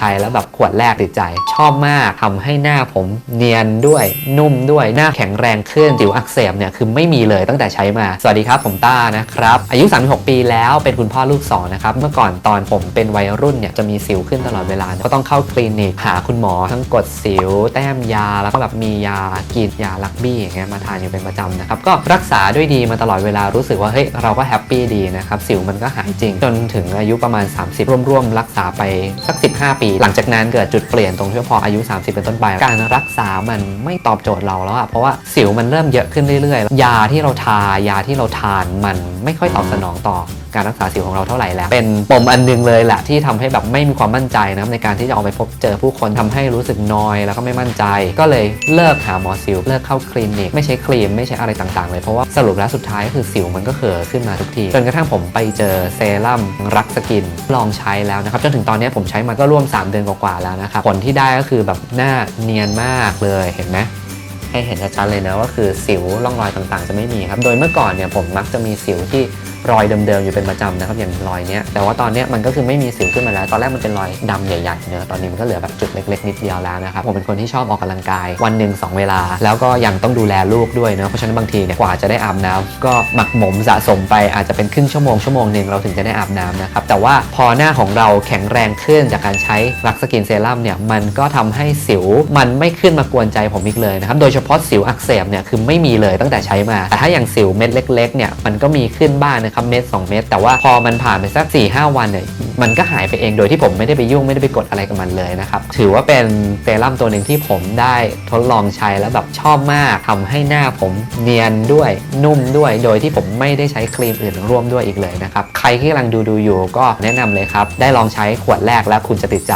ใช้แล้วแบบขวดแรกติดใจ ชอบมากทำให้หน้าผมเนียนด้วยนุ่มด้วยหน้าแข็งแรงขึ้นสิวอักเสบเนี่ยคือไม่มีเลยตั้งแต่ใช้มา สวัสดีครับผมต้านะครับ อายุ 36 ปีแล้วเป็นคุณพ่อลูกสองนะครับ เมื่อก่อนตอนผมเป็นวัยรุ่นเนี่ยจะมีสิวขึ้นตลอดเวลา ก็ต้องเข้าคลินิกหาคุณหมอทั้งกดสิว แต้มยาแล้วก็แบบมียากินยาลักบี้อย่างเงี้ยมาทานอยู่เป็นประจำนะครับก็รักษาด้วยดีมาตลอดเวลารู้สึกว่าเฮ้ยเราก็แฮปปี้ดีนะครับสิวมันก็หายจริง จนถึงอายุประมาณ 30 ร่วมๆรักษาไปสัก 15 ปี หลังจากนั้นเกิดจุดเปลี่ยนตรงที่ว่าพออายุ 30 เป็นต้นไป การรักษามันไม่ตอบโจทย์เราแล้วอะเพราะว่าสิวมันเริ่มเยอะขึ้นเรื่อยๆ ยาที่เราทายาที่เราทานมันไม่ค่อยตอบสนองต่อ การรักษาสิวของเราเท่าไหร่แล้วเป็นปมอันหนึงเลยแหละที่ทำให้แบบไม่มีความมั่นใจนะครับในการที่จะออกไปพบเจอผู้คนทำให้รู้สึกนอยแล้วก็ไม่มั่นใจ ก็เลยเลิกหาหมอสิวเลิกเข้าคลินิกไม่ใช้ครีมไม่ใช้อะไรต่างๆ เลยเพราะว่าสรุปแล้วสุดท้ายก็คือสิวมันก็เกิดขึ้นมาทุกทีจนกระทั่งผมไปเจอเซรั่มรักสกินลองใช้แล้วนะครับจนถึงตอนนี้ผมใช้มาก็ร่วม 3 เดือนกว่าๆแล้วนะครับผลที่ได้ก็คือแบบหน้าเนียนมากเลยเห็นไหมให้เห็นชัดๆเลยนะว่าคือสิวร่องรอยต่างๆ จะไม่มีครับ โดยเมื่อก่อนเนี่ยผมมักจะมีสิวที่ รอยเดิมๆอยู่เป็นประจำนะครับอย่างรอยเนี้ยแต่ว่าตอนเนี้ยมันก็คือไม่มีสิวขึ้นมาแล้ว ตอนแรกมันเป็นรอยดำใหญ่ๆเนอะตอนนี้มันก็เหลือแบบจุดเล็กๆนิดเดียวแล้วนะครับผมเป็นคนที่ชอบออกกำลังกายวันหนึ่งสองเวลา แล้วก็ยังต้องดูแลลูกด้วยเนอะเพราะฉะนั้นบางทีเนี่ยกว่าจะได้อาบน้ำก็หมักหมมสะสมไปอาจจะเป็นครึ่งชั่วโมงชั่วโมงหนึ่งเราถึงจะได้อาบน้ำนะครับแต่ว่าพอหน้าของเราแข็งแรงขึ้นจากการใช้รักสกินเซรั่มเนี่ยมันก็ทำให้สิวมันไม่ขึ้นมากวนใจผมอีกเลยนะครับโดยเฉพาะสิวอักเสบเนี่ยคือไม่มีเลยตั้งแต่ใช้มาแต่ถ้าอย่างสิวเม็ดเล็กๆเนี่ยมันก็มีขึ้นบ้างนะครับทับเม็ด2 เม็ดแต่ว่าพอมันผ่านไปสัก4ี่หวันเนี่ยมันก็หายไปเองโดยที่ผมไม่ได้ไปยุ่งไม่ได้ไปกดอะไรกับมันเลยนะครับถือว่าเป็นเซรั่มตัวหนึ่งที่ผมได้ทดลองใช้แล้วแบบชอบมากทำให้หน้าผมเนียนด้วยนุ่มด้วย โดยที่ผมไม่ได้ใช้ครีมอื่นร่วมด้วยอีกเลยนะครับใครที่กำลังดูดูอยู่ก็แนะนำเลยครับได้ลองใช้ขวดแรกแล้วคุณจะติดใจ